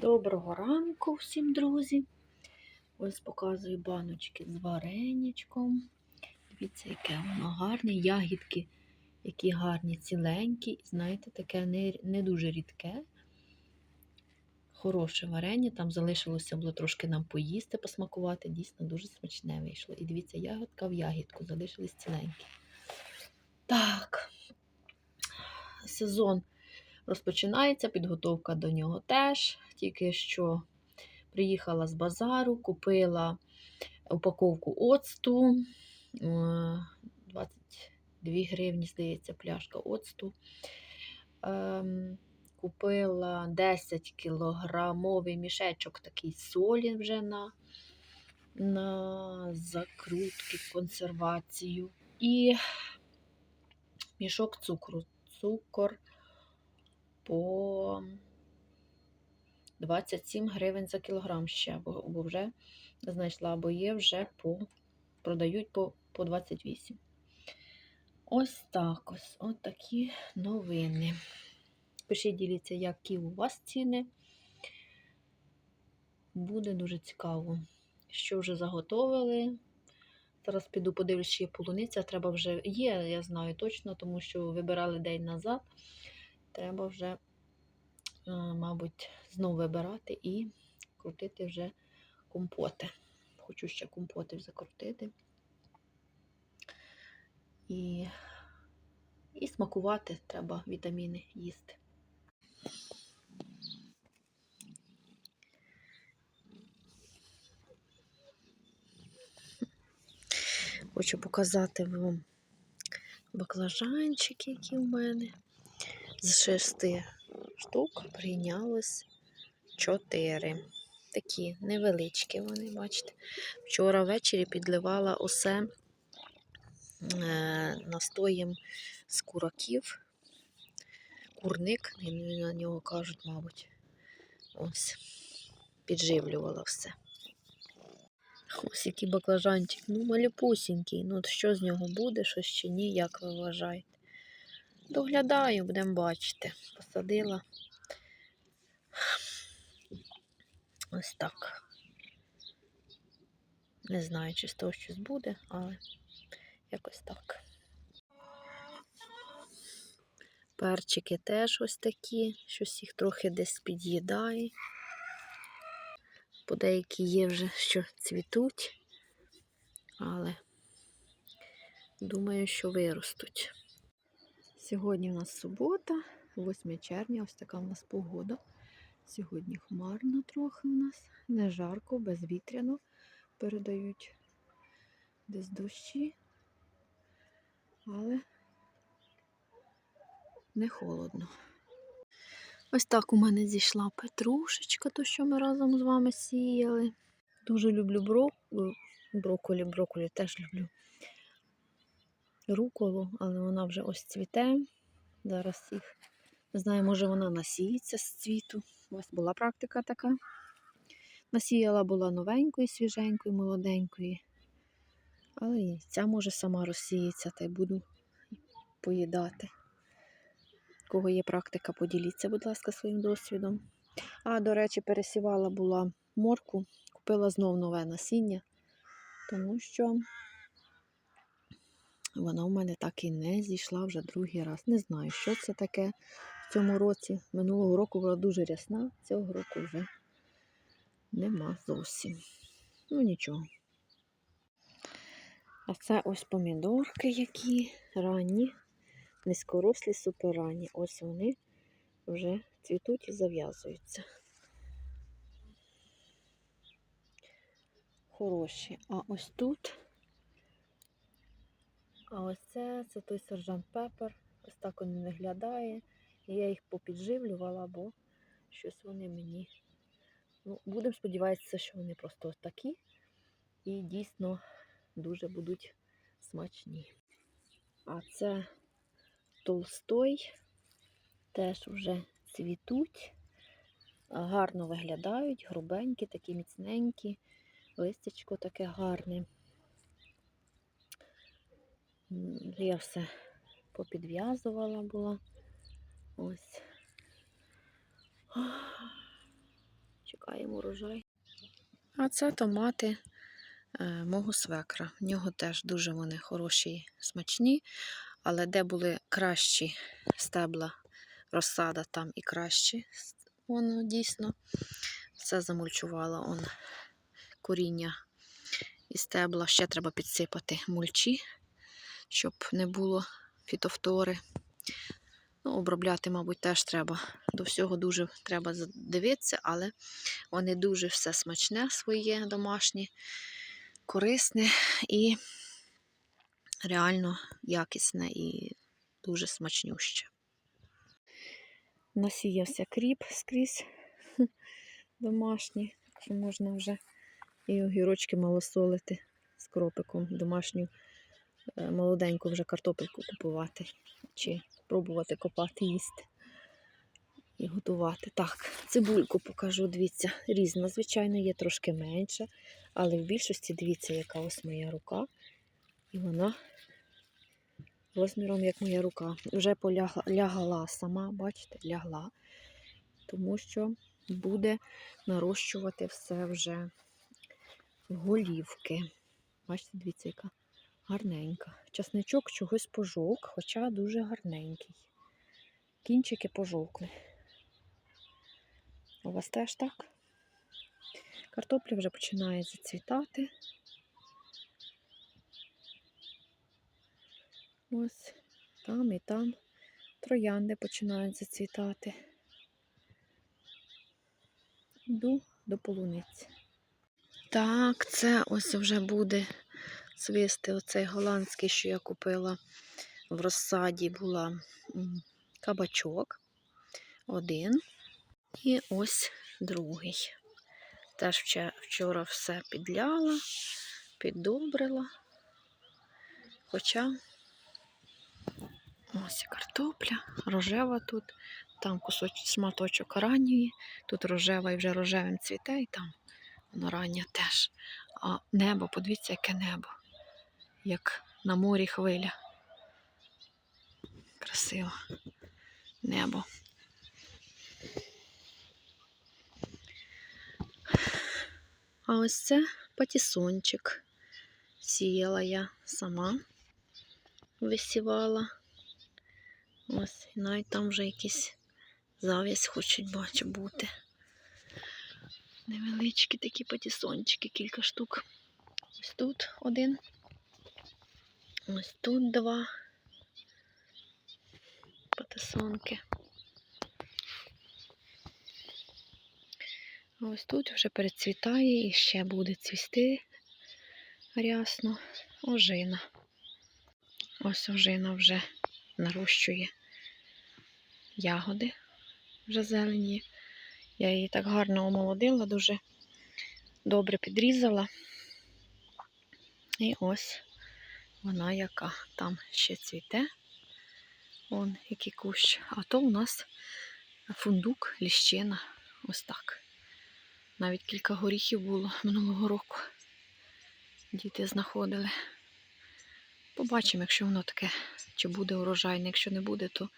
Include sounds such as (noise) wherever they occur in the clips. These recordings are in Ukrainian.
Доброго ранку всім, друзі. Ось показую баночки з вареничком. Дивіться, яке воно гарне. Ягідки, які гарні, ціленькі. Знаєте, таке не, не дуже рідке. Хороше варення. Там залишилося було трошки нам поїсти, посмакувати. Дійсно, дуже смачне вийшло. І дивіться, ягодка в ягідку, залишились ціленькі. Так, сезон розпочинається, підготовка до нього теж. Тільки що приїхала з базару, купила упаковку оцту. е, 22 гривні, здається, пляшка оцту. Ем, Купила 10 кілограмовий мішечок такий солі вже на, на закрутки, консервацію. І мішок цукру. Цукор по 27 гривень за кілограм ще, бо, вже знайшла, бо є вже по продають по, по 28. Ось так ось. От такі новини. Пишіть, діліться, які у вас ціни. Буде дуже цікаво, що вже заготовили. Зараз піду подивлюсь, чи є полуниця. Треба вже є, я знаю точно, тому що вибирали день назад. Треба вже, е, мабуть, знову вибирати і крутити вже компоти. Хочу ще компоти закрутити. І, і смакувати треба вітаміни їсти. Хочу показати вам баклажанчики, які в мене. З шести штук прийнялось чотири. Такі невеличкі вони, бачите. Вчора ввечері підливала усе е, настоєм з кураків. Курник, на нього кажуть, мабуть. Ось, підживлювала все. Ось який баклажанчик. Ну, малюпусінький. Ну, от що з нього буде, що ще ні, як ви вважаєте? Доглядаю, будемо бачити. Посадила. Ось так. Не знаю, чи з того щось буде, але якось так. Перчики теж ось такі, щось їх трохи десь під'їдає. Бо деякі є вже, що цвітуть, але думаю, що виростуть. Сьогодні у нас субота, 8 червня, ось така у нас погода. Сьогодні хмарно трохи у нас, не жарко, безвітряно. Передають десь дощі, але не холодно. Ось так у мене зійшла петрушечка, то що ми разом з вами сіяли. Дуже люблю брок... брокколі, брокколі теж люблю руколу, але вона вже ось цвіте. Зараз їх, не знаю, може вона насіється з цвіту. Ось була практика така. Насіяла була новенькою, свіженькою, молоденькою. Але і ця може сама розсіється, та й буду поїдати. У Кого є практика, поділіться, будь ласка, своїм досвідом. А, до речі, пересівала була морку, купила знов нове насіння, тому що вона в мене так і не зійшла вже другий раз. Не знаю, що це таке в цьому році. Минулого року була дуже рясна, цього року вже нема зовсім. Ну нічого. А це ось помідорки, які ранні, низькорослі, суперранні. Ось вони вже цвітуть і зав'язуються. Хороші. А ось тут. А ось це, це той сержант Пепер. Ось так він виглядає. Я їх попідживлювала, бо щось вони мені. Ну, Будемо сподіватися, що вони просто ось такі. І дійсно дуже будуть смачні. А це толстой, теж вже цвітуть, гарно виглядають, грубенькі, такі міцненькі, листячко таке гарне. Я все попідв'язувала була. Ось. Чекаємо урожай. А це томати е, мого свекра. В нього теж дуже вони хороші смачні, але де були кращі стебла, розсада, там і кращі. Воно дійсно все замульчувало. Он коріння і стебла. Ще треба підсипати мульчі, щоб не було фітофтори. Ну, обробляти, мабуть, теж треба. До всього дуже треба дивитися, але вони дуже все смачне своє домашнє, корисне і реально якісне і дуже смачнюще. Насіявся кріп скрізь (laughs) домашній, що можна вже і огірочки малосолити з кропиком, домашню молоденьку вже картопельку купувати чи пробувати копати, їсти і готувати. Так, цибульку покажу, дивіться, різна, звичайно, є трошки менша, але в більшості дивіться, яка ось моя рука. І вона розміром, як моя рука. Вже полягла лягла сама, бачите, лягла, тому що буде нарощувати все вже голівки. Бачите, дивіться, яка гарненька. Часничок чогось пожовк, хоча дуже гарненький. Кінчики пожовкли. У вас теж так? Картопля вже починає зацвітати. Ось там і там троянди починають зацвітати. Йду до полуниці. Так, це ось вже буде цвісти оцей голландський, що я купила в розсаді, була кабачок. Один. І ось другий. Теж вчора все підляла, піддобрила. Хоча ось картопля, рожева тут, там кусочок шматочок ранньої, тут рожева і вже рожевим цвіте, і там воно рання теж. А небо, подивіться, яке небо, як на морі хвиля. Красиво небо. А ось це патісончик. Сіяла я сама, висівала. Ось, і навіть там вже якісь зав'язь хочуть бачу бути. Невеличкі такі патісончики, кілька штук. Ось тут один. Ось тут два патисонки. А Ось тут вже перецвітає і ще буде цвісти рясно ожина. Ось ожина вже нарощує ягоди вже зелені. Я її так гарно омолодила, дуже добре підрізала. І ось вона яка там ще цвіте. Вон який кущ. А то у нас фундук, ліщина. Ось так. Навіть кілька горіхів було минулого року. Діти знаходили. Побачимо, якщо воно таке, чи буде урожайне. Якщо не буде, то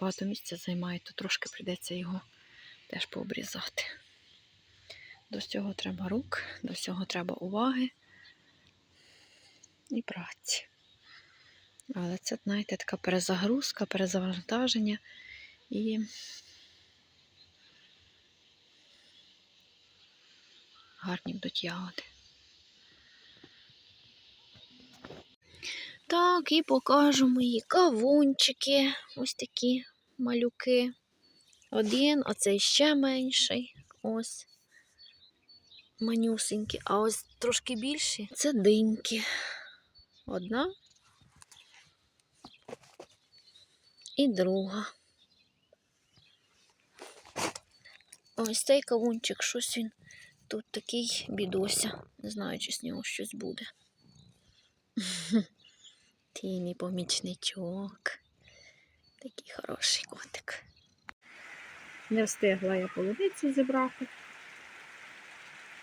багато місця займає, то трошки прийдеться його теж пообрізати. До всього треба рук, до всього треба уваги і праці. Але це, знаєте, така перезагрузка, перезавантаження і гарні будуть ягоди. Так, і покажу мої кавунчики. Ось такі малюки. Один, а цей ще менший. Ось. Манюсенькі. А ось трошки більші. Це диньки. Одна. І друга. Ось цей кавунчик, щось він тут такий бідося. Не знаю, чи з нього щось буде. (laughs) Ти мій помічничок. Такий хороший котик. Не встигла я полуницю зібрати.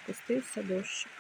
Пустився дощик.